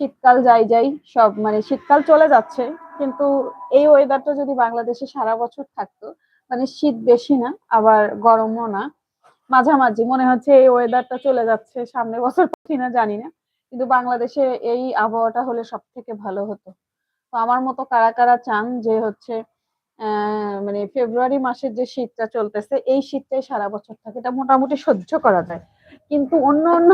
শীতকাল যাই যাই, সব মানে শীতকাল চলে যাচ্ছে, কিন্তু এই ওয়েদারটা যদি বাংলাদেশে সারা বছর থাকতো মানে শীত বেশি না, আবার গরমও না। মাঝামাঝি, মনে হচ্ছে এই ওয়েদারটা চলে যাচ্ছে, সামনে বছর কিনা জানি না, কিন্তু বাংলাদেশে এই আবহাওয়াটা হলে সব থেকে ভালো হতো। তো আমার মতো কারা কারা চান যে হচ্ছে মানে ফেব্রুয়ারি মাসের যে শীতটা চলতেছে, এই শীতটাই সারা বছর থাকে, এটা মোটামুটি সহ্য করা যায়। কিন্তু অন্য অন্য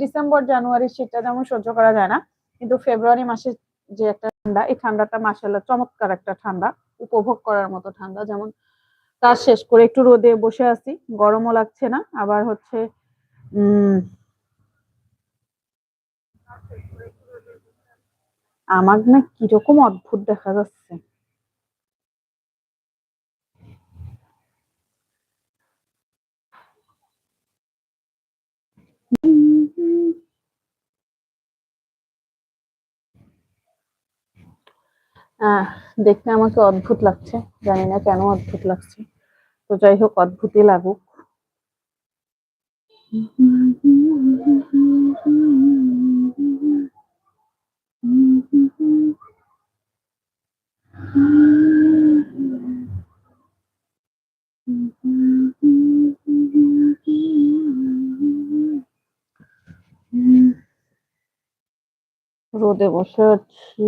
ডিসেম্বর জানুয়ারির শীতটা যেমন সহ্য করা যায় না, কিন্তু ফেব্রুয়ারি মাসে যে একটা ঠান্ডা, এই ঠান্ডাটা মাসাল্লাহ চমৎকার একটা ঠান্ডা, উপভোগ করার মতো ঠান্ডা। যেমন কাজ শেষ করে একটু রোদে বসে আছি, গরমও লাগছে না, আবার হচ্ছে আমার না কীরকম অদ্ভুত দেখা যাচ্ছে। দেখতে আমাকে অদ্ভুত লাগছে। জানি না কেন অদ্ভুত লাগছে। তো যাই হোক, অদ্ভুতই লাগুক। রোদে বসে আছি।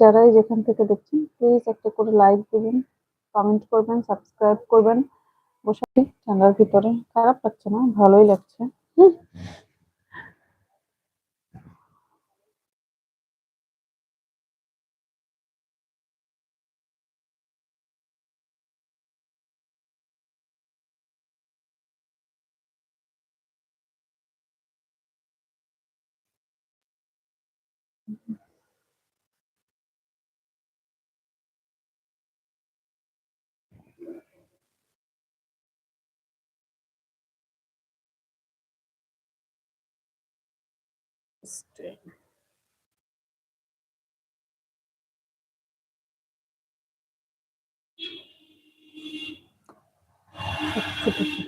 যারাই যেখান থেকে দেখছেন প্লিজ একটা করে লাইক দিবেন। কমেন্ট করবেন সাবস্ক্রাইব করবেন। বসে ঠান্ডার ভিতরে। খারাপ লাগছে না ভালোই লাগছে.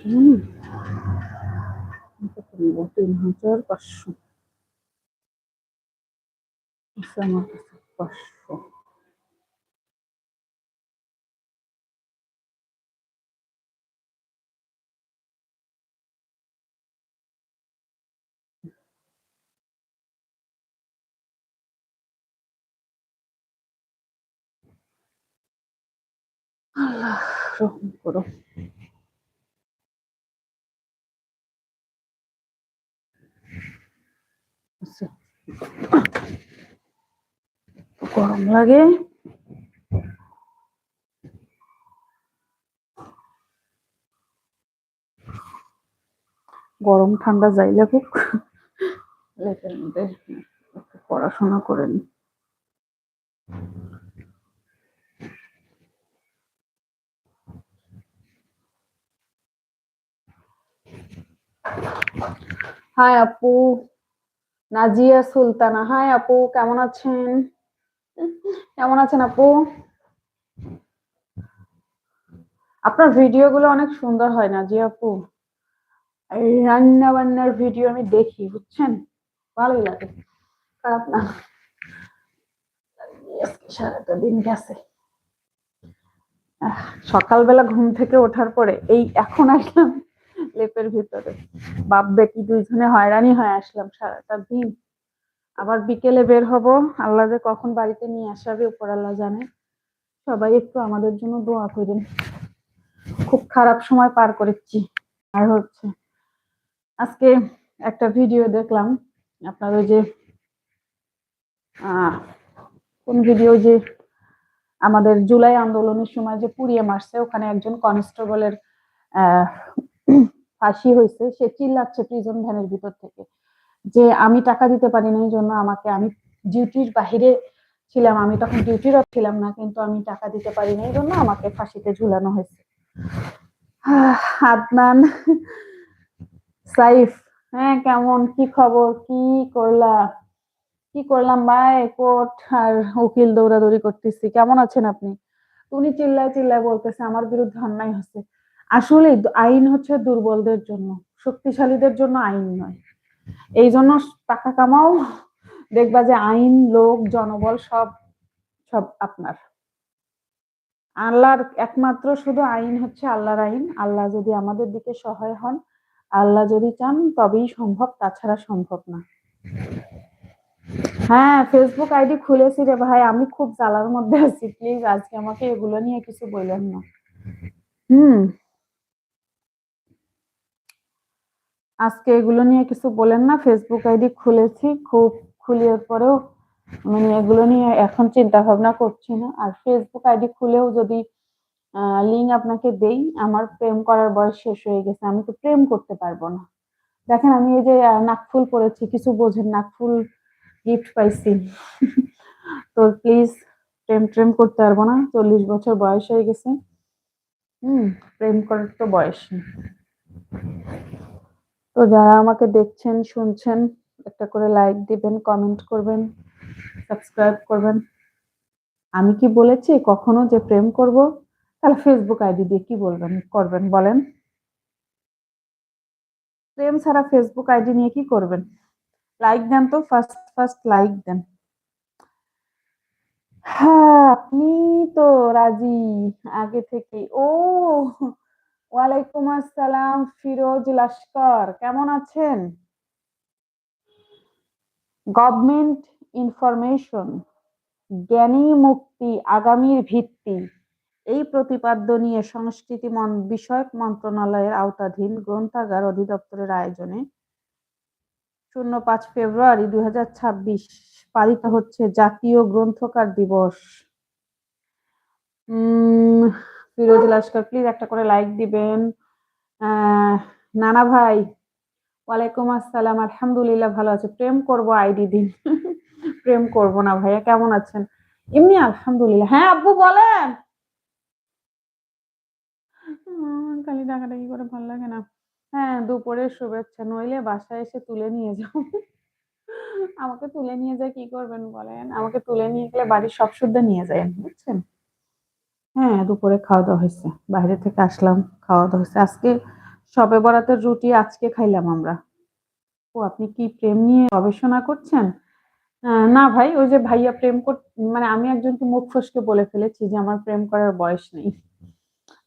হুম তিন হাজার পাঁচশো আমার কাছে পাঁচশো। আল্লাহ রহম করো। আচ্ছা। গরম লাগে। গরম ঠান্ডা যাই লাগুক লেপের মধ্যে পড়াশোনা করে হাই আপু নাজিয়া সুলতানা হাই আপু কেমন আছেন কেমন আছেন আপু আপনার ভিডিও গুলো অনেক সুন্দর হয় নাজিয়া আপু রান্না বান্নার ভিডিও আমি দেখি বুঝছেন ভালোই লাগে খারাপ না সারাটা দিন গেছে সকালবেলা ঘুম থেকে ওঠার পরে এই এখন আসলাম লেপের ভিতরে। বাপ, বেটি দুইজনে হয়রানি হয়ে আসলাম সারাটা দিন। আবার বিকেলে বের হব। আল্লাহ যে কখন বাড়িতে নিয়ে আসাবে উপর আল্লাহ জানে। সবাই একটু আমাদের জন্য দোয়া করেন। খুব খারাপ সময় পার করেছি, আর হচ্ছে। আজকে একটা ভিডিও দেখলাম। আপনার ওই যে কোন ভিডিও যে আমাদের জুলাই আন্দোলনের সময় যে পুড়িয়ে মারছে, ওখানে একজন কনস্টেবলের ফাঁসি হয়েছে সে চিল্লাচ্ছে প্রিজন ভ্যানের ভিতর থেকে। যে আমি টাকা দিতে পারি না এই জন্য আমাকে আমি ডিউটির বাহিরে ছিলাম, আমি তখন ডিউটিরও ছিলাম না, কিন্তু আমি টাকা দিতে পারি না এই জন্য আমাকে ফাঁসিতে ঝুলানো হয়েছে। আদনান, সাইফ হ্যাঁ কেমন? কি খবর? কি করলা? কি করলাম ভাই? কোর্ট আর উকিল দৌড়াদৌড়ি করতেছি। কেমন আছেন আপনি? উনি চিল্লায় চিল্লায় বলতেছে, আমার বিরুদ্ধে অন্যায় হচ্ছে। আসলে আইন হচ্ছে দুর্বলদের জন্য, শক্তিশালীদের জন্য আইন নয়। এই জন্য টাকা কামাও, দেখবা যে আইন লোক জনবল সব সব আপনার। আল্লাহর একমাত্র শুধু আইন হচ্ছে আল্লাহর আইন। আল্লাহ যদি আমাদের দিকে সহায় হন, আল্লাহ যদি চান, তবেই সম্ভব, তাছাড়া সম্ভব না। হ্যাঁ ফেসবুক আইডি খুলেছি রে ভাই, আমি খুব জ্বালার মধ্যে আছি। প্লিজ, আজকে আমাকে এগুলো নিয়ে কিছু বললেন না। হুম। আজকে এগুলো নিয়ে কিছু বলেন না ফেসবুক আইডি খুলেছি, খুব খুলিয়ে পরেও মানে এগুলো নিয়ে এখন চিন্তা ভাবনা করছি না। আর ফেসবুক আইডি খুলেও যদি লিঙ্ক আপনাকে দেই, আমার প্রেম করার বয়স শেষ হয়ে গেছে, আমি তো প্রেম করতে পারব না। দেখেন আমি এই যে নাকফুল পরেছি, কিছু বোঝেন, নাকফুল গিফট পাইছি। তো প্লিজ প্রেম প্রেম করতে পারব না, চল্লিশ বছর বয়স হয়ে গেছে। হুম, প্রেম করার তো বয়স। তো যারা আমাকে দেখছেন, শুনছেন, একটা করে লাইক দিবেন কমেন্ট করবেন সাবস্ক্রাইব করবেন। আমি কি বলেছি? কখনো যে প্রেম করব, তাহলে ফেসবুক আইডি দিয়ে কি বলবেন, করবেন, বলেন। প্রেম ছাড়া ফেসবুক আইডি নিয়ে কি করবেন? লাইক দেন তো ফার্স্ট ফার্স্ট লাইক দেন। হ্যাঁ আপনি তো রাজি, আগে থেকে ও ওয়ালাইকুম আসসালাম ফিরোজ লস্কর, কেমন আছেন? গভর্নমেন্ট ইনফরমেশন জ্ঞানী মুক্তি, আগামীর ভিত্তি। এই প্রতিপাদ্য নিয়ে সংস্কৃতি বিষয়ক মন্ত্রণালয়ের আওতাধীন গ্রন্থাগার অধিদপ্তরের আয়োজনে শূন্য পাঁচ ফেব্রুয়ারি দুই হাজার ছাব্বিশ পালিত হচ্ছে জাতীয় গ্রন্থকার দিবস। ফিরোজ লস্কর প্লিজ একটা করে লাইক দিবেন। নানা ভাই, ওয়ালাইকুম আসসালাম, আলহামদুলিল্লাহ ভালো আছে। প্রেম করব আইডি দিন প্রেম করব না ভাইয়া, কেমন আছেন? এমনি আলহামদুলিল্লাহ। হ্যাঁ আব্বু বলেন। খালি ডাকাডাকি করে ভালো লাগে না। হ্যাঁ দুপুরের শুভেচ্ছা, নইলে বাসায় এসে তুলে নিয়ে যাও আমাকে তুলে নিয়ে যায়, কি করবেন বলেন? আমাকে তুলে নিয়ে গেলে বাড়ির সব শুদ্ধ নিয়ে যায়, বুঝছেন? হ্যাঁ দুপুরে খাওয়া দাওয়া হয়েছে। বাইরে থেকে আসলাম, খাওয়া দাওয়া হয়েছে। আজকে সবে বরাতের রুটি আজকে খাইলাম আমরা। ও, আপনি কি প্রেম নিয়ে গবেষণা করছেন? না ভাই, ওই যে ভাইয়া প্রেম কর মানে আমি একজনকে মুখ ফসকে বলে ফেলেছি যে আমার প্রেম করার বয়স নেই।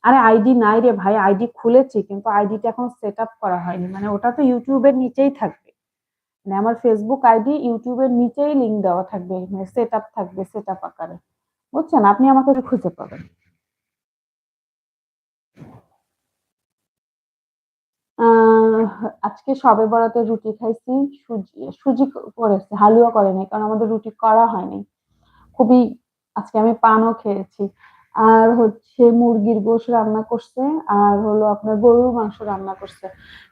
আরে আইডি নাই রে ভাই, আইডি খুলেছি, কিন্তু আইডিটা এখন সেট আপ করা হয়নি। মানে ওটা তো ইউটিউবের নিচেই থাকবে। মানে আমার ফেসবুক আইডি ইউটিউবের নিচেই লিঙ্ক দেওয়া থাকবে মানে সেট আপ থাকবে সেট আপ আকারে। বুঝছেন? আপনি আমাকে খুঁজে পাবেন। আজকে সবে বরাতে রুটি খাইছি, সুজি সুজি করেছে, হালুয়া করেনি, কারণ আমাদের রুটি করা হয়নি। খুবই আজকে আমি পানও খেয়েছি। আর হচ্ছে মুরগির গোশ রান্না করছে, আর হলো আপনার গরুর মাংস রান্না করছে।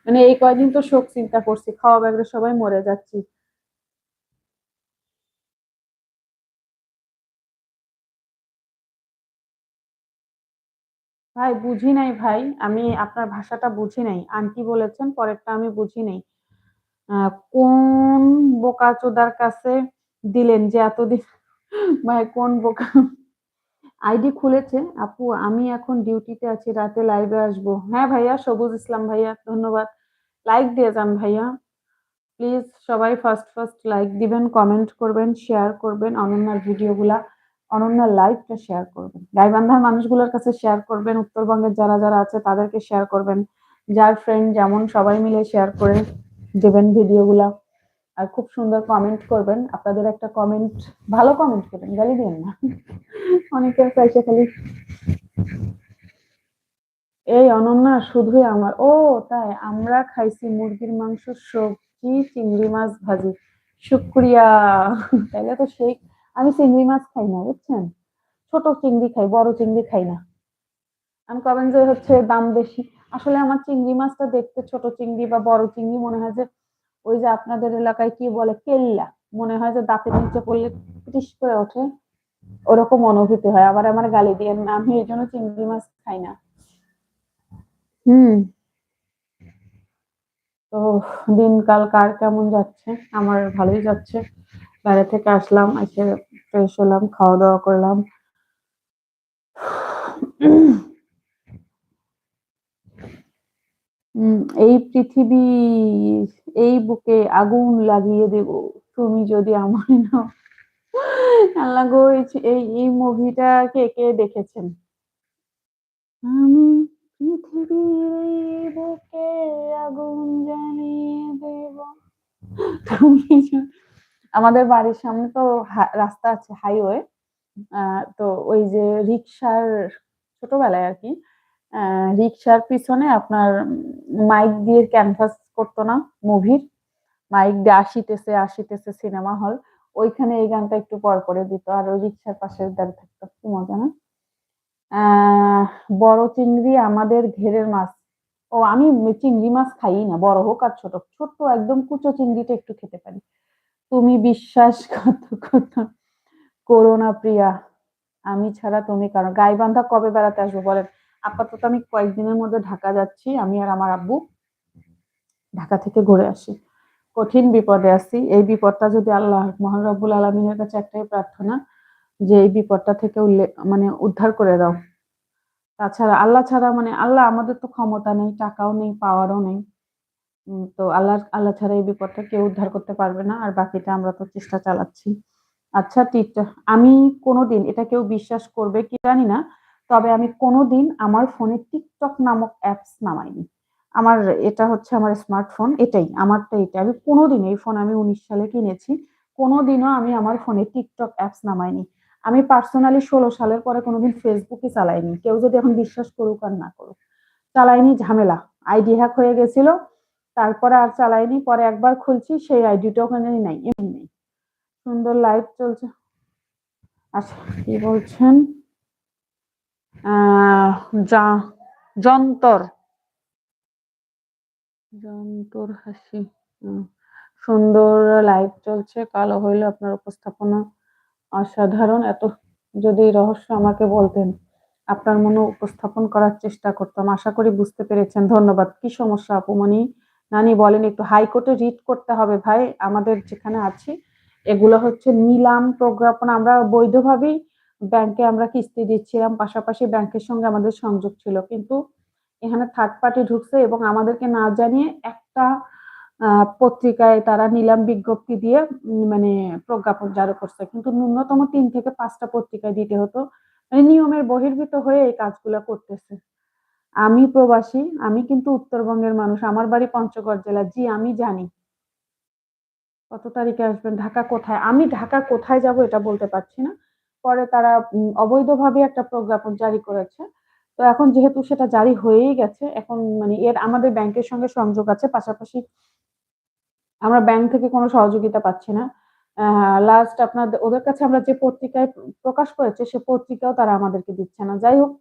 মানে এই কয়দিন তো শোক চিন্তা করছি, খাওয়া ব্যাগরে সবাই মরে যাচ্ছি। ভাই, বুঝি নাই ভাই। আমি আপনার ভাষাটা বুঝি নাই। আন্টি বলেছেন, পরেরটা আমি বুঝি নাই। কোন বোকাচোদার কাছে দিলেন যে এতদিন? ভাই, কোন বোকা? আইডি খুলেছে। আপু, আমি এখন ডিউটিতে আছি, রাতে লাইভে আসব। হ্যাঁ ভাইয়া, সবুজ ইসলাম ভাইয়া, ধন্যবাদ। লাইক দিয়ে যান ভাইয়া। প্লিজ সবাই ফার্স্ট ফার্স্ট লাইক দিবেন কমেন্ট করবেন শেয়ার করবেন অনন্যার ভিডিওগুলা। অনন্যার লাইভটা শেয়ার করবেন। গাইবান্ধার মানুষগুলোর কাছে শেয়ার করবেন, উত্তরবঙ্গের যারা যারা আছে তাদেরকে শেয়ার করবেন। যার ফ্রেন্ড যেমন সবাই মিলে শেয়ার করে দেবেন ভিডিওগুলা। আর খুব সুন্দর কমেন্ট করবেন। আপনাদের একটা কমেন্ট ভালো কমেন্ট করবেন গালি দিন না। অনেকের চাইছে খালি এই অনন্যা শুধুই আমার। ও, তাই আমরা খাইছি মুরগির মাংস, সবজি, চিংড়ি মাছ ভাজি। শুক্রিয়া। তাহলে তো সেই আমি চিংড়ি মাছ খাই না, বুঝছেন? ছোট চিংড়ি খাই, বড় চিংড়ি খাই না। আমি কবেন যে হচ্ছে দাম বেশি। আসলে আমার চিংড়ি মাছটা দেখতে ছোট চিংড়ি বা বড় চিংড়ি মনে হয় যে, ওই যে আপনাদের এলাকায় কি বলে, কেল্লা। মনে হয় যে দাঁতের নিচে পড়লে পিটিস করে ওঠে। ওরকম অনুভূতি হয়। আবার আমার গালি দিয়ে আমি এই জন্য চিংড়ি মাছ খাই না। হুম। তো দিনকাল কার কেমন যাচ্ছে? আমার ভালোই যাচ্ছে। বাইরে থেকে আসলাম, এসে ফ্রেশ হলাম খাওয়া দাওয়া করলাম এই পৃথিবী, এই বুকে আগুন লাগিয়ে দেব। তুমি যদি আমার নাও। আল্লাহ গো, এই এই মুভিটা কে কে দেখেছেন? আমি পৃথিবীর বুকে আগুন জ্বালিয়ে দেব। তুমি আমাদের বাড়ির সামনে তো রাস্তা আছে হাইওয়ে তো ওই যে রিক্সার ছোটবেলায় আর কি রিক্সার পিছনে আপনার মাইক দিয়ে ক্যানভাস করতো না মুভির মাইক দিয়ে আসিতেছে আসিতেছে সিনেমা হল ওইখানে এই গানটা একটু পর করে দিত আর ওই রিক্সার পাশে দাঁড়িয়ে থাকতো, কি মজা না? বড় চিংড়ি আমাদের ঘেরের মাছ, ও আমি চিংড়ি মাছ খাই না, বড় হোক আর ছোট ছোট একদম কুচো চিংড়িটা একটু খেতে পারি। তুমি বিশ্বাসঘাতকতা করো না প্রিয়া। আমি ছাড়া তুমি কারণ গাইবান্ধা কবে বেড়াতে আসব বলেন? আপাতত আমি কয়েকদিনের মধ্যে ঢাকা যাচ্ছি, আমি আর আমার আব্বু ঢাকা থেকে ঘুরে আসি। কঠিন বিপদে আছি। এই বিপদটা যদি আল্লাহ মহান রব্বুল আলমিনের কাছে একটাই প্রার্থনা, যে এই বিপদটা থেকে মানে উদ্ধার করে দাও। তাছাড়া আল্লাহ ছাড়া মানে আল্লাহ আমাদের তো ক্ষমতা নেই, টাকাও নেই, পাওয়ারও নেই। তো আল্লাহ আল্লাহ ছাড়া এই বিপদটা কেউ উদ্ধার করতে পারবে না, আর বাকিটা আমরা তো চেষ্টা চালাচ্ছি। আচ্ছা টিকটক আমি কোনোদিন, এটা কেউ বিশ্বাস করবে কি জানি না, তবে আমি কোনোদিন আমার ফোনে টিকটক নামক অ্যাপস নামাইনি। আমার, এটা হচ্ছে আমার স্মার্টফোন, এটাই, আমারটা এটা। আমি কোনোদিন এই ফোন আমি উনিশ সালে কিনেছি, কোনোদিনও আমি আমার ফোনে টিকটক অ্যাপস নামাইনি। আমি পার্সোনালি ষোলো সালের পরে কোনোদিন ফেসবুকে চালাইনি। কেউ যদি এখন বিশ্বাস করুক আর না করুক। চালাইনি, ঝামেলা। আইডি হ্যাক হয়ে গেছিল তারপরে আর চালাইনি, পরে একবার খুলছি, সেই আইডিটা ওখানে নাই, এমনি সুন্দর লাইভ চলছে। আচ্ছা কি বলছেন? যা, যন্তর। যন্তর হাসি সুন্দর লাইভ চলছে, কালো হইলে আপনার উপস্থাপনা। অসাধারণ, এত যদি রহস্য আমাকে বলতেন, আপনার মনে উপস্থাপন করার চেষ্টা করতাম, আশা করি বুঝতে পেরেছেন। ধন্যবাদ। কি সমস্যা আপুমনি নানি বলেন, একটু হাইকোর্টে রিট করতে হবে ভাই, আমাদের যেখানে আছি। এগুলো হচ্ছে নিলাম প্রজ্ঞাপন। আমরা বৈধভাবেই ব্যাংকে আমরা কিস্তি দিচ্ছিলাম, পাশাপাশি ব্যাংকের সঙ্গে আমাদের সংযোগ ছিল। কিন্তু এখানে থার্ড পার্টি ঢুকছে এবং আমাদেরকে না জানিয়ে একটা পত্রিকায় তারা নিলাম বিজ্ঞপ্তি দিয়ে মানে প্রজ্ঞাপন জারি করছে। কিন্তু ন্যূনতম তিন থেকে পাঁচটা পত্রিকায় দিতে হতো। মানে নিয়মের বহির্ভূত হয়ে এই কাজগুলো করতেছে। আমি প্রবাসী, আমি কিন্তু উত্তরবঙ্গের মানুষ, আমার বাড়ি পঞ্চগড় জেলা, জি, আমি জানি। কত তারিখে আসবেন, ঢাকা কোথায়? আমি ঢাকা কোথায় যাব এটা বলতে পারছি না। পরে তারা অবৈধভাবে একটা প্রজ্ঞাপন জারি করেছে। তো এখন যেহেতু সেটা জারি হয়েই গেছে, এখন মানে এর আমাদের ব্যাংকের সঙ্গে সংযোগ আছে, পাশাপাশি আমরা ব্যাংক থেকে কোনো সহযোগিতা পাচ্ছি না। লাস্ট আপনাদের, ওদের কাছে আমরা যে পত্রিকায় প্রকাশ করেছে, সে পত্রিকাও তারা আমাদেরকে দিচ্ছে না। যাই হোক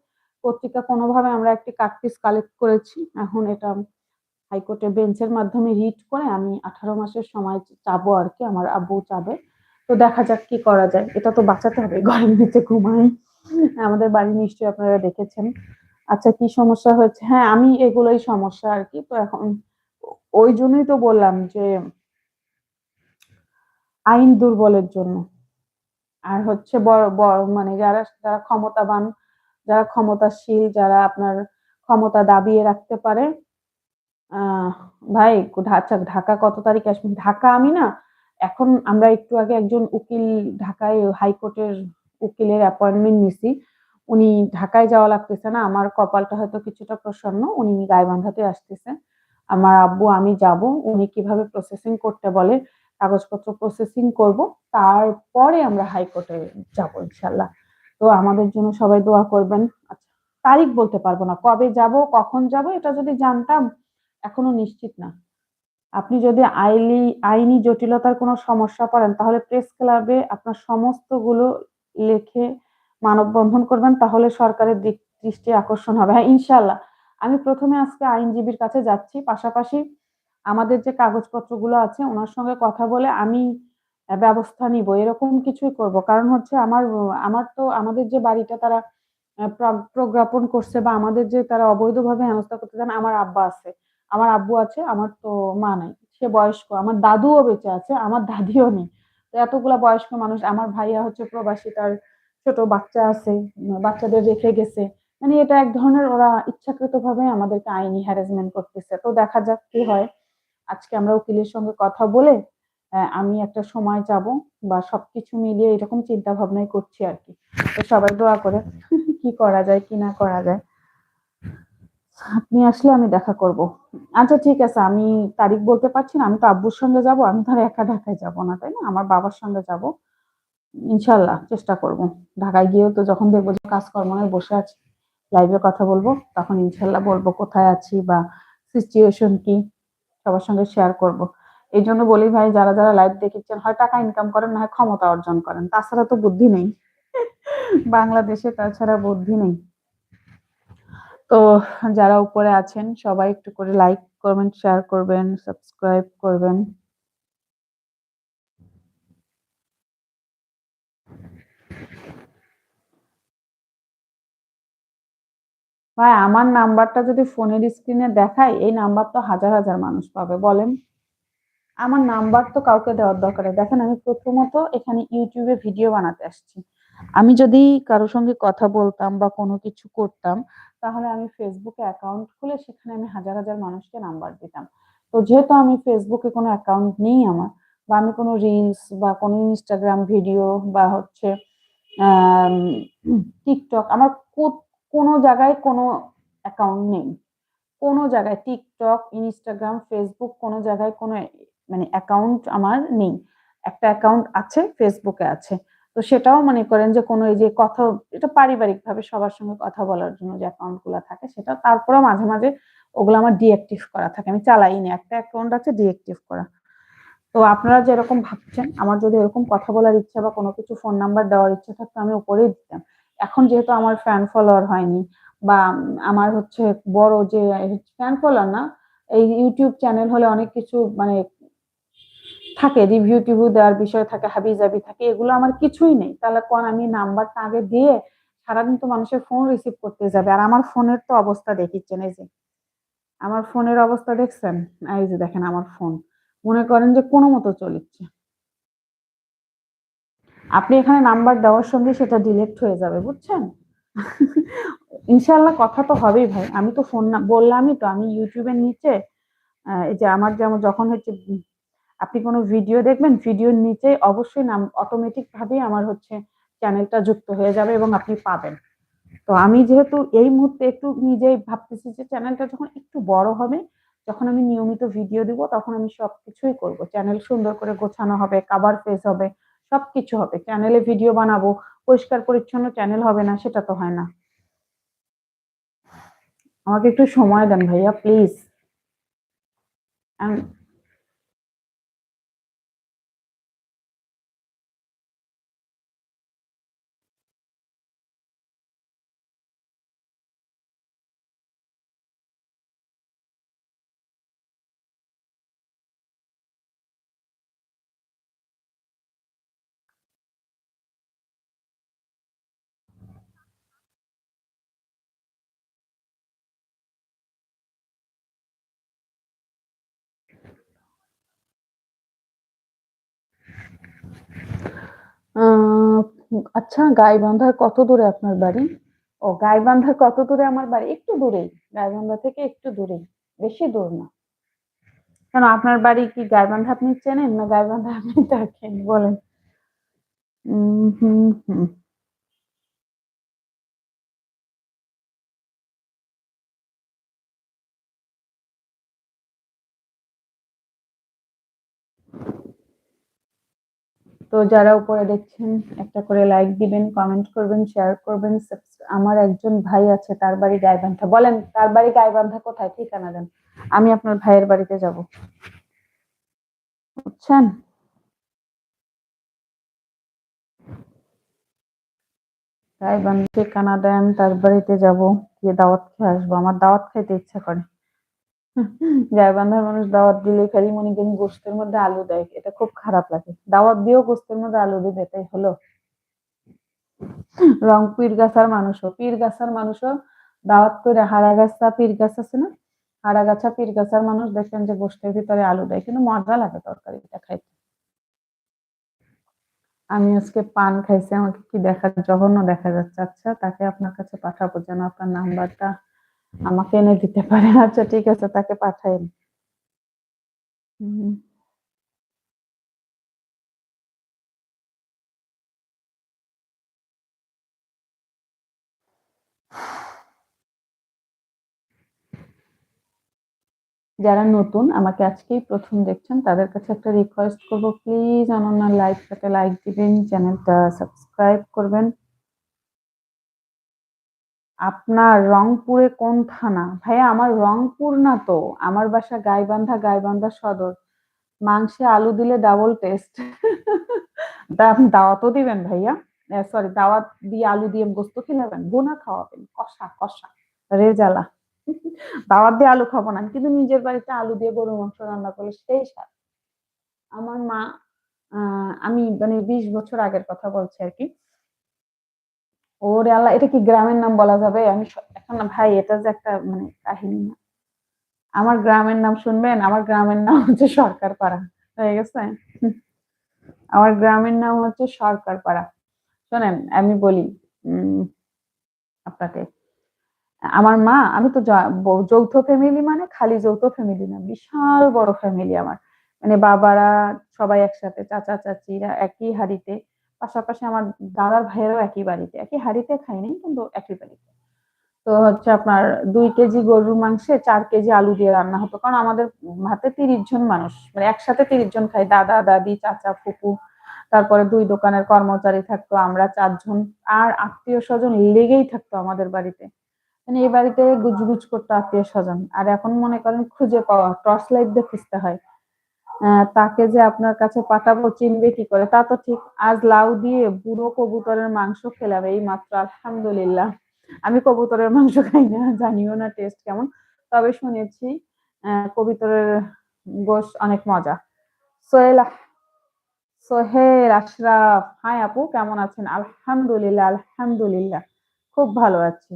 পত্রিকা কোনোভাবে আমরা একটি কাটপিস কালেক্ট করেছি। এখন এটা হাইকোর্টে বেঞ্চের মাধ্যমে রিট করে আমি আঠারো মাসের সময় চাবো আর কি, আমার আব্বু চাবে। তো দেখা যাক কি করা যায়। এটা তো বাঁচাতে হবে, ঘরের নিচে ঘুমাই। আমাদের বাড়ি নিশ্চয়ই আপনারা দেখেছেন। আচ্ছা কি সমস্যা হয়েছে? হ্যাঁ আমি এগুলোই সমস্যা আর কি। তো এখন ওই জন্যই তো বললাম যে আইন দুর্বলের জন্য। আর হচ্ছে বড় বড় মানে যারা যারা ক্ষমতাবান যারা ক্ষমতাশীল, যারা আপনার ক্ষমতা দাবিয়ে রাখতে পারে ভাই ঢাকা কত তারিখ আসবেন ঢাকা আমি না, এখন আমরা একটু আগে একজন উকিল ঢাকায়, হাইকোর্টের উকিলের অ্যাপয়েন্টমেন্ট নিছি। উনি ঢাকায় যাওয়া লাগতেছে না, আমার কপালটা হয়তো কিছুটা প্রসন্ন, উনি গাইবান্ধাতে আসতেছে। আমার আব্বু, আমি যাব, উনি কীভাবে প্রসেসিং করতে বলে, কাগজপত্র প্রসেসিং করব, তারপরে আমরা হাইকোর্টে যাব, ইনশাল্লাহ। তো আমাদের জন্য সবাই দোয়া করবেন। আচ্ছা তারিখ বলতে পারব না, কবে যাব, কখন যাব, এটা যদি জানতাম, এখনও নিশ্চিত না। আপনি যদি আইলি, আইনি জটিলতার কোনো সমস্যা পড়েন, তাহলে প্রেস ক্লাবে আপনার সমস্তগুলো লেখে মানববন্ধন করবেন, তাহলে সরকারের দিক দৃষ্টি আকর্ষণ হবে। হ্যাঁ ইনশাল্লাহ আমি প্রথমে আজকে আইনজীবীর কাছে যাচ্ছি, পাশাপাশি আমাদের যে কাগজপত্রগুলো আছে, ওনার সঙ্গে কথা বলে আমি ব্যবস্থা নিব, এরকম কিছুই করব। কারণ হচ্ছে আমার আমার তো, আমাদের যে বাড়িটা তারা প্রজ্ঞাপন করছে বা আমাদের যে তারা অবৈধভাবে হেনস্থা করতে চান, আমার আব্বা আছে। আমার আব্বু আছে, আমার তো মা নাই, সে বয়স্ক। আমার দাদুও বেঁচে আছে, আমার দাদিও নেই। তো এতগুলা বয়স্ক মানুষ, আমার ভাইয়া হচ্ছে প্রবাসী, তার ছোট বাচ্চা আছে বাচ্চাদের রেখে গেছে। মানে এটা এক ধরনের ওরা ইচ্ছাকৃত ভাবে আমাদেরকে আইনি হ্যারাসমেন্ট করতেছে। তো দেখা যাক কি হয়। আজকে আমরা উকিলের সঙ্গে কথা বলে আমি একটা সময় যাব বা সবকিছু মিলিয়ে এরকম চিন্তা ভাবনাই করছি আর কি। তো সবাই দোয়া করে কি করা যায়, কি না করা যায়। আপনি আসলে আমি দেখা করব। আচ্ছা ঠিক আছে, আমি তারিখ বলতে পারছি না, আমি তো আব্বুর সঙ্গে যাব, আমি ধর একা ঢাকায় যাব না, তাই না? আমার বাবার সঙ্গে যাব। ইনশাল্লাহ চেষ্টা করব। ঢাকায় গিয়েও তো যখন দেখব যে কাজকর্ম বসে আছি, লাইভে কথা বলব, তখন ইনশাল্লাহ বলব কোথায় আছি বা সিচুয়েশন কি, সবার সঙ্গে শেয়ার করব। এই জন্য বলি ভাই, যারা যারা লাইভ দেখেছেন, হয় টাকা ইনকাম করেন, না হয় ক্ষমতা অর্জন করেন। তাছাড়া তো বুদ্ধি নেই। বাংলাদেশে তাছাড়া বুদ্ধি নেই। তো যারা উপরে আছেন, সবাই একটু করে লাইক করবেন শেয়ার করবেন সাবস্ক্রাইব করবেন। ভাই, আমার নাম্বারটা যদি ফোনের স্ক্রিনে দেখায়, এই নাম্বার তো হাজার হাজার মানুষ পাবে, বলেন। আমার নাম্বার তো কাউকে দেওয়ার দরকার দেখেন, আমি প্রথমত এখানে ইউটিউবে ভিডিও বানাতে আসছি। আমি যদি কারোর সঙ্গে কথা বলতাম বা কোনো কিছু করতাম, তাহলে আমি ফেসবুকে অ্যাকাউন্ট খুলে সেখানে আমি হাজার হাজার মানুষকে নাম্বার দিতাম। তো যেহেতু আমি ফেসবুকে কোনো অ্যাকাউন্ট নেই আমার, বা আমি কোনো রিলস বা কোনো ইনস্টাগ্রাম ভিডিও বা হচ্ছে টিকটক আমার কোনো জায়গায় কোনো অ্যাকাউন্ট নেই। কোনো জায়গায় টিকটক ইনস্টাগ্রাম ফেসবুক কোনো জায়গায় কোনো মানে অ্যাকাউন্ট আমার নেই। একটা অ্যাকাউন্ট আছে ফেসবুকে আছে। তো সেটাও মনে করেন যে কোনো এই যে কথা, এটা পারিবারিক ভাবে সবার সঙ্গে কথা বলার জন্য যে অ্যাকাউন্টগুলো থাকে, সেটা তারপরে মাঝে মাঝে ওগুলো আমার ডিঅ্যাক্টিভ করা থাকে। আমি চালাই নি, একটা অ্যাকাউন্ট আছে ডিঅ্যাক্টিভ করা। তো আপনারা যেরকম ভাবছেন, আমার যদি এরকম কথা বলার ইচ্ছা বা কোনো কিছু ফোন নাম্বার দেওয়ার ইচ্ছা থাকতো, আমি উপরেই দিতাম। এখন যেহেতু আমার ফ্যান ফলোয়ার হয়নি বা আমার হচ্ছে বড় যে ফ্যান ফলোয়ার না, এই ইউটিউব চ্যানেল হলে অনেক কিছু মানে থাকে রিভিউ টিভিউ দেওয়ার বিষয় থাকে হাবি জাবি থাকে, এগুলো আমার কিছুই নেই। তাহলে কোন আমি নাম্বারটা আগে দিয়ে সারাদিন তো মানুষের ফোন রিসিভ করতে যাবে। আর আমার ফোনের তো অবস্থা দেখিচ্ছেন, এই যে। আমার ফোনের অবস্থা দেখছেন? এই যে দেখেন আমার ফোন মনে করেন যে কোনো মতো চলিচ্ছে। আপনি এখানে নাম্বার দেওয়ার সঙ্গে সেটা ডিলেক্ট হয়ে যাবে, বুঝছেন? ইনশাল্লাহ কথা তো হবেই ভাই। আমি তো ফোন বললামই তো, আমি ইউটিউবের নিচে এই যে আমার যেমন যখন হচ্ছে আপনি কোনো ভিডিও দেখবেন ভিডিওর নিচে অবশ্যই নাম অটোমেটিক ভাবেই আমার হচ্ছে চ্যানেলটা যুক্ত হয়ে যাবে এবং আপনি পাবেন। তো আমি যেহেতু এই মুহূর্তে একটু নিজেই ভাবতেছি যে চ্যানেলটা যখন একটু বড় হবে, যখন আমি নিয়মিত ভিডিও দিব, তখন আমি সব কিছুই করব। চ্যানেল সুন্দর করে গোছানো হবে কাবার ফেস হবে সব কিছু হবে চ্যানেলে ভিডিও বানাবো, পরিষ্কার পরিচ্ছন্ন চ্যানেল হবে না, সেটা তো হয় না। আমাকে একটু সময় দেন ভাইয়া প্লিজ আচ্ছা গাইবান্ধার কত দূরে আপনার বাড়ি? ও, গাইবান্ধার কত দূরে আমার বাড়ি? একটু দূরেই। গাইবান্ধা থেকে একটু দূরেই। বেশি দূর না। কেন, আপনার বাড়ি কি গাইবান্ধা আপনি চেনেন না গাইবান্ধা আপনি থাকেন বলেন? হুম হুম হুম। তো যারা উপরে দেখছেন, একটা করে লাইক দিবেন কমেন্ট করবেন শেয়ার করবেন। আমার একজন ভাই আছে, তার বাড়ি গাইবান্ধা। বলেন, তার বাড়ি গাইবান্ধা কোথায়? ঠিকানা দেন। আমি আপনার ভাইয়ের বাড়িতে যাব। বুঝছেন? গাইবান্ধা, ঠিকানা দেন, তার বাড়িতে যাব, গিয়ে দাওয়াত খেয়ে আসব। আমার দাওয়াত খাইতে ইচ্ছা করে। গাইবান্ধার মানুষ দাওয়াত দিলে খালি মনে করেন গোস্তের মধ্যে আলু দেয়। এটা খুব খারাপ লাগে। দাওয়াত দিয়েও গোস্তের মধ্যে আলু দিবে, তাই হলো? রং পীর গাছার মানুষও। পীর গাছার মানুষও দাওয়াত করে হাড়া গাছা পীর গাছ আছে না? হাড়া গাছা পীর গাছার মানুষ দেখেন যে গোস্তের ভিতরে আলু দেয়, কিন্তু মজা লাগে তরকারিটা খাইতে। আমি আজকে পান খাইছি, আমাকে কি দেখা জঘন্য দেখা যাচ্ছে। আচ্ছা তাকে আপনার কাছে পাঠাবো যেন আপনার নাম্বারটা আমাকে এনে দিতে পারে আচ্ছা ঠিক আছে, তাকে পাঠাইন যারা নতুন আমাকে আজকেই প্রথম দেখছেন, তাদের কাছে একটা রিকোয়েস্ট করব। প্লিজ অনন্যার লাইভটাতে লাইক দিবেন চ্যানেলটা সাবস্ক্রাইব করবেন। আপনার রংপুরে কোন থানা? ভাইয়া, আমার রংপুর না তো। আমার বাসা গাইবান্ধা গাইবান্ধা সদর। মাংসে আলু দিলে ডাবল টেস্ট দাওয়াতও দিবেন ভাইয়া। সরি দাওয়াত দিয়ে আলু দিয়ে গোস্ত খিলাবেন। বোনা খাওয়াবেন। কষা কষা। রেজালা দাওয়াত দিয়ে আলু খাব না। কিন্তু নিজের বাড়িতে আলু দিয়ে গরু মাংস রান্না করলে সেই স্বাদ। আমার মা আমি মানে বিশ বছর আগের কথা বলছি আর কি। ওরে আল্লাহ, এটা কি গ্রামের নাম বলা যাবে? আমি এখন ভাই, এটা যে একটা মানে কাহিনী না। আমার গ্রামের নাম শুনবেন, আমার গ্রামের নাম হচ্ছে সরকার পাড়া, হয়ে গেছে? আমার গ্রামের নাম হচ্ছে সরকার পাড়া। শোনেন, আমি বলি, উম, আপনাকে, আমার মা, আমি তো যৌথ ফ্যামিলি মানে খালি যৌথ ফ্যামিলি না, বিশাল বড় ফ্যামিলি আমার। মানে বাবারা সবাই একসাথে, চাচা, চাচিরা একই হাড়িতে পাশাপাশি আমার দাদার ভাইয়েরও একই বাড়িতে, একই হাড়িতে খাই নাই, কিন্তু একই বাড়িতে। তো হচ্ছে আপনার দুই কেজি গরুর মাংসে চার কেজি আলু দিয়ে রান্না হতো, কারণ আমাদের হাতে তিরিশ জন মানুষ মানে একসাথে তিরিশ জন খাই, দাদা, দাদি, চাচা, ফুপু। তারপরে দুই দোকানের কর্মচারী থাকতো, আমরা চারজন, আর আত্মীয় স্বজন লেগেই থাকতো আমাদের বাড়িতে। মানে এই বাড়িতে গুজগুজ করতো আত্মীয় স্বজন, আর এখন মনে করেন খুঁজে পাওয়া, টর্চ লাইট দিয়ে খুঁজতে হয়। তাকে যে আপনার কাছে পাঠাবো, চিনবে কি করে? তা তো ঠিক, আজ লাউ দিয়ে বুড়ো কবুতরের মাংস খেলাম, এই মাত্র আলহামদুলিল্লাহ। আমি কবুতরের মাংস খাই না, জানিও না টেস্ট কেমন। তবে শুনেছি কবুতরের গোশ অনেক মজা। সোহেল সোহেল আশরাফ, হাই আপু, কেমন আছেন? আলহামদুলিল্লাহ আলহামদুলিল্লাহ। খুব ভালো আছি।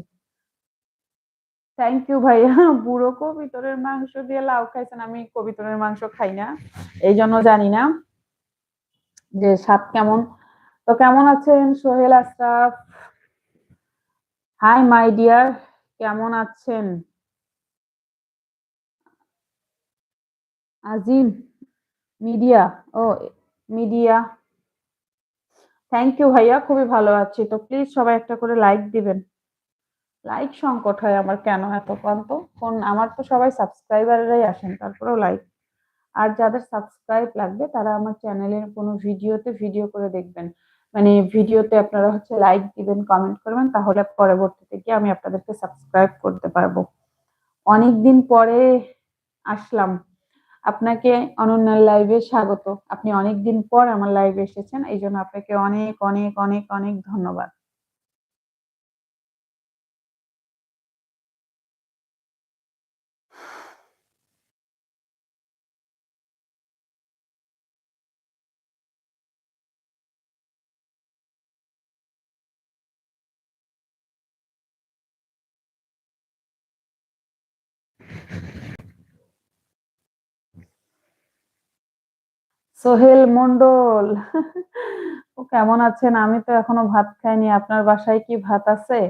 থ্যাংক ইউ ভাইয়া। বুড়ো কবিতরের মাংস দিয়ে লাউ খাইছেন। আমি কবিতরের মাংস খাই না। এই জন্য জানি না যে স্বাদ কেমন। তো কেমন আছেন Sohel Ashraf? Hi my dear কেমন আছেন? আজিম, মিডিয়া। ও, মিডিয়া। থ্যাংক ইউ ভাইয়া। খুবই ভালো আছি। তো প্লিজ সবাই একটা করে লাইক দিবেন। লাইক সংকট হয় আমার কেন এত কম তো কোন, আমার তো সবাই সাবস্ক্রাইবাররাই আসেন, তারপরেও লাইক আর যাদের সাবস্ক্রাইব লাগবে, তারা আমার চ্যানেলের কোনো ভিডিওতে ভিডিও করে দেখবেন। মানে ভিডিওতে আপনারা হচ্ছে লাইক দিবেন কমেন্ট করবেন, তাহলে পরবর্তীতে গিয়ে আমি আপনাদেরকে সাবস্ক্রাইব করতে পারব। অনেক দিন পরে আসলাম। আপনাকে অনন্যার লাইভে স্বাগত। আপনি অনেক দিন পর আমার লাইভে এসেছেন এই জন্য আপনাকে অনেক অনেক অনেক অনেক ধন্যবাদ। সোহেল মন্ডল ও কেমন আছেন? আমি তো এখনও ভাত খাইনি। আপনার বাসায় কি ভাত আছে?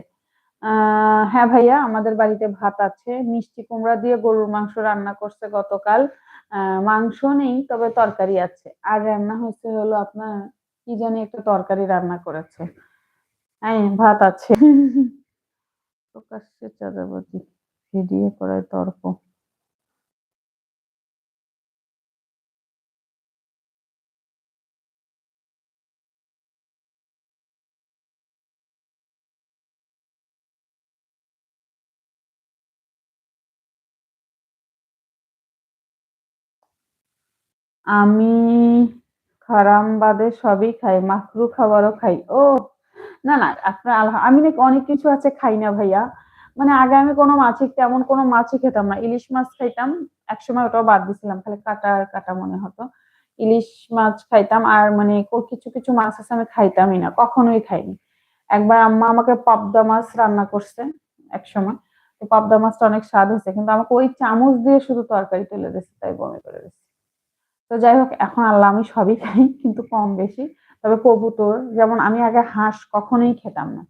হ্যাঁ ভাইয়া, আমাদের বাড়িতে ভাত আছে। মিষ্টি কুমড়া দিয়ে গরুর মাংস রান্না করছে গতকাল। মাংস নেই, তবে তরকারি আছে। আর রান্না হয়েছে হলো আপনার, কি জানি একটা তরকারি রান্না করেছে। হ্যাঁ ভাত আছে। প্রকাশ্যে চাঁদাবাজি। ফিরিয়ে পড়ায় তর্ক। আমি খারামবাদে সবই খাই, মাখরু খাবারও খাই। ও, না না, আপনার আমি নাকি অনেক কিছু আছে খাই না ভাইয়া। মানে আগে আমি কোনো মাছই তেমন কোনো মাছই খেতাম না। ইলিশ মাছ খাইতাম, একসময় ওটাও বাদ দিছিলাম, খালি কাটা আর কাটা মনে হতো। ইলিশ মাছ খাইতাম আর মানে কিছু কিছু মাছ আছে আমি খাইতামই না, কখনোই খাইনি। একবার আম্মা আমাকে পাবদা মাছ রান্না করছে একসময়। তো পাবদা মাছটা অনেক স্বাদ হয়েছে, কিন্তু আমাকে ওই চামচ দিয়ে শুধু তরকারি তুলে দিচ্ছে তাই বমি করে দিচ্ছে তো যাই হোক, এখন আল্লাহ আমি সবই খাই, কিন্তু কম বেশি। তবে কবুতর, যেমন আমি আগে হাঁস কখনোই খেতাম না।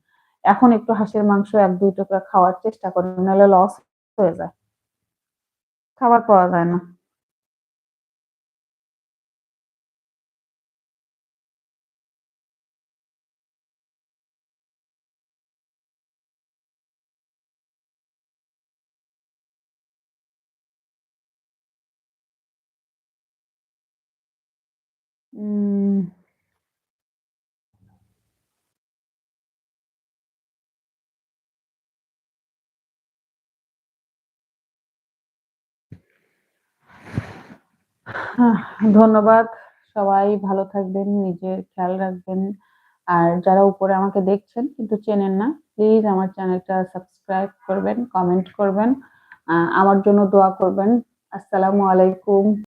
এখন একটু হাঁসের মাংস এক, দুই টুকরা খাওয়ার চেষ্টা করি, নাহলে লস হয়ে যায়। খাবার পাওয়া যায় না। ধন্যবাদ। সবাই ভালো থাকবেন নিজের খেয়াল রাখবেন। আর যারা উপরে আমাকে দেখছেন, কিন্তু চেনেন না প্লিজ আমার চ্যানেলটা সাবস্ক্রাইব করবেন কমেন্ট করবেন আমার জন্য দোয়া করবেন। আসসালামু আলাইকুম।